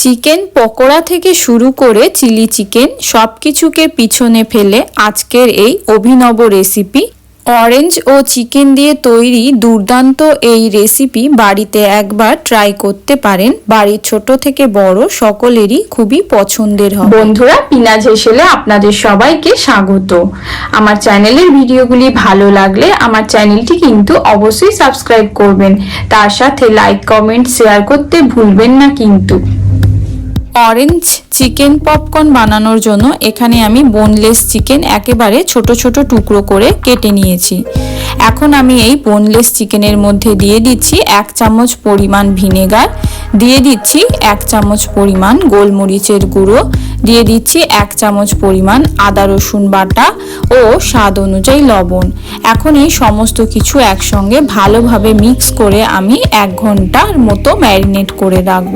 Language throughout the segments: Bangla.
চিকেন পকোড়া থেকে শুরু করে চিলি চিকেন সব কিছুকে পিছনে ফেলে আজকের এই অভিনব রেসিপি। অরেঞ্জ ও চিকেন দিয়ে তৈরি দুর্দান্ত এই রেসিপি বাড়িতে একবার ট্রাই করতে পারেন। বাড়ির ছোট থেকে বড় সকলেরই খুবই পছন্দের হয় বন্ধুরা, পিনাজ হেসেলে আপনাদের সবাইকে স্বাগত। আমার চ্যানেলের ভিডিওগুলি ভালো লাগলে আমার চ্যানেলটি কিন্তু অবশ্যই সাবস্ক্রাইব করবেন। তার সাথে লাইক, কমেন্ট, শেয়ার করতে ভুলবেন না কিন্তু। অরেঞ্জ চিকেন পপকর্ন বানানোর জন্য এখানে আমি বোনলেস চিকেন একেবারে ছোট ছোট টুকরো করে কেটে নিয়েছি। এখন আমি এই বোনলেস চিকেনের মধ্যে দিয়ে দিচ্ছি এক চামচ পরিমাণ ভিনেগার দিয়ে দিচ্ছি এক চামচ পরিমাণ গোলমরিচের গুঁড়ো, দিয়ে দিচ্ছি এক চামচ পরিমাণ আদা রসুন বাটা ও স্বাদ অনুযায়ী লবণ। এখন এই সমস্ত কিছু একসঙ্গে ভালোভাবে মিক্স করে আমি এক ঘণ্টার মতো ম্যারিনেট করে রাখব।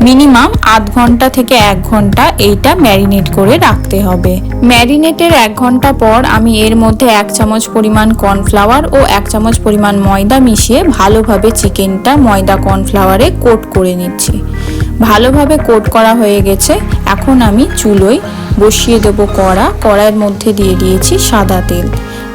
মিনিমাম আধ ঘণ্টা থেকে এক ঘণ্টা এইটা ম্যারিনেট করে রাখতে হবে। ম্যারিনেটের এক ঘণ্টা পর আমি এর মধ্যে এক চামচ পরিমাণ কর্নফ্লাওয়ার ও এক চামচ পরিমাণ ময়দা মিশিয়ে ভালোভাবে চিকেনটা ময়দা কর্নফ্লাওয়ারে কোট করে নিচ্ছি। ভালোভাবে কোট করা হয়ে গেছে। এখন আমি চুলোয় বসিয়ে দেবো কড়া। কড়াইয়ের মধ্যে দিয়ে দিয়েছি সাদা তেল।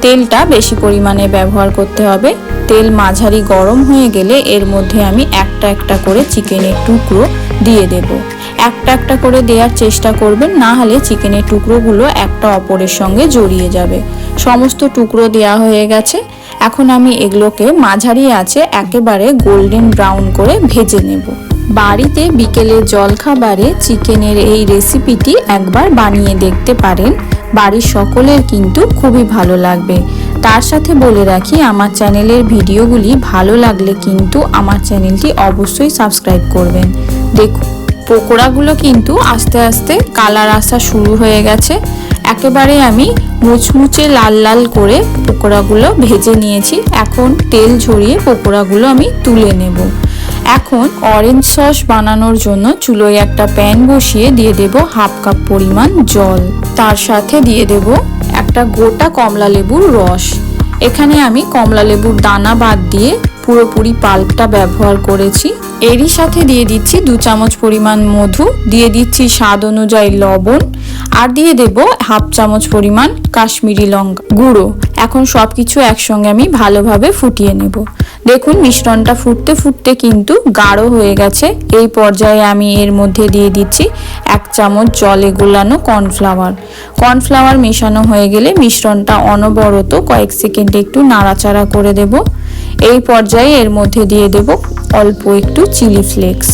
তেলটা বেশি পরিমাণে ব্যবহার করতে হবে। তেল মাঝারি গরম হয়ে গেলে এর মধ্যে আমি একটা একটা করে চিকেনের টুকরো দিয়ে দেব। একটা একটা করে দেওয়ার চেষ্টা করবেন, না হলে চিকেনের টুকরোগুলো একটা অপরের সঙ্গে জড়িয়ে যাবে। সমস্ত টুকরো দেওয়া হয়ে গেছে। এখন আমি এগুলোকে মাঝারি আছে একেবারে গোল্ডেন ব্রাউন করে ভেজে নেব। বাড়িতে বিকেলে জলখাবারে চিকেনের এই রেসিপিটি একবার বানিয়ে দেখতে পারেন। বাড়ির সকলের কিন্তু খুবই ভালো লাগবে। তার সাথে বলে রাখি, আমার চ্যানেলের ভিডিওগুলি ভালো লাগলে কিন্তু আমার চ্যানেলটি অবশ্যই সাবস্ক্রাইব করবেন। দেখুন, পকোড়াগুলো কিন্তু আস্তে আস্তে কালার আসা শুরু হয়ে গেছে। একেবারে আমি মুচমুচে লাল লাল করে পকোড়াগুলো ভেজে নিয়েছি। এখন তেল ঝরিয়ে পকোড়াগুলো আমি তুলে নেব। এখন অরেঞ্জ সস বানানোর জন্য চুলোয় একটা প্যান বসিয়ে দিয়ে দেব হাফ কাপ পরিমাণ জল। তার সাথে দিয়ে দেব একটা গোটা কমলা লেবুর রস। এখানে আমি কমলা লেবুর দানা বাদ দিয়ে পুরোপুরি পাল্পটা ব্যবহার করেছি। এরই সাথে দিয়ে দিচ্ছি দু চামচ পরিমাণ মধু, দিয়ে দিচ্ছি স্বাদ অনুযায়ী লবণ, আর দিয়ে দেব হাফ চামচ পরিমাণ কাশ্মীরি লঙ্কা গুঁড়ো। এখন সব কিছু একসঙ্গে আমি ভালোভাবে ফুটিয়ে নেব। দেখুন, মিশ্রণটা ফুটতে ফুটতে কিন্তু গাঢ় হয়ে গেছে। এই পর্যায়ে আমি এর মধ্যে দিয়ে দিচ্ছি এক চামচ জলে গোলানো কর্নফ্লাওয়ার। কর্নফ্লাওয়ার মেশানো হয়ে গেলে মিশ্রণটা অনবরত কয়েক সেকেন্ডে একটু নাড়াচাড়া করে দেব। এই পর্যায়ে এর মধ্যে দিয়ে দেব অল্প একটু চিলি ফ্লেক্স।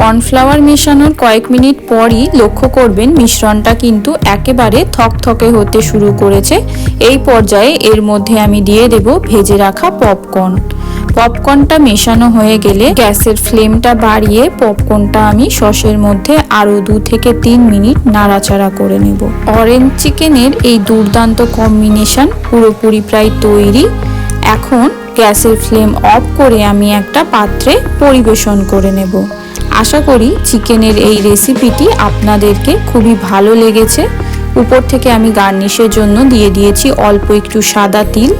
কর্নফ্লাওয়ার মেশানোর কয়েক মিনিট পরই লক্ষ্য করবেন মিশ্রণটা কিন্তু একেবারে থকথকে হতে শুরু করেছে। এই পর্যায়ে এর মধ্যে আমি দিয়ে দেব ভেজে রাখা পপকর্ন। পপকর্নটা মেশানো হয়ে গেলে গ্যাসের ফ্লেমটা বাড়িয়ে পপকর্নটা আমি সসের মধ্যে আরও দু থেকে তিন মিনিট নাড়াচাড়া করে নেব। অরেঞ্জ চিকেনের এই দুর্দান্ত কম্বিনেশন পুরোপুরি প্রায় তৈরি। এখন গ্যাসের ফ্লেম অফ করে আমি একটা পাত্রে পরিবেশন করে নেব। আশা করি চিকেনের এই রেসিপিটি আপনাদেরকে খুবই ভালো লেগেছে। উপর থেকে আমি গার্নিশের জন্য দিয়ে দিয়েছি অল্প একটু সাদা তিল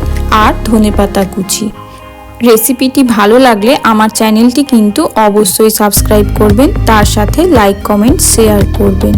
আর ধনেপাতা কুচি। রেসিপিটি ভালো লাগলে আমার চ্যানেলটি কিন্তু অবশ্যই সাবস্ক্রাইব করবেন, তার সাথে লাইক কমেন্ট শেয়ার করবেন।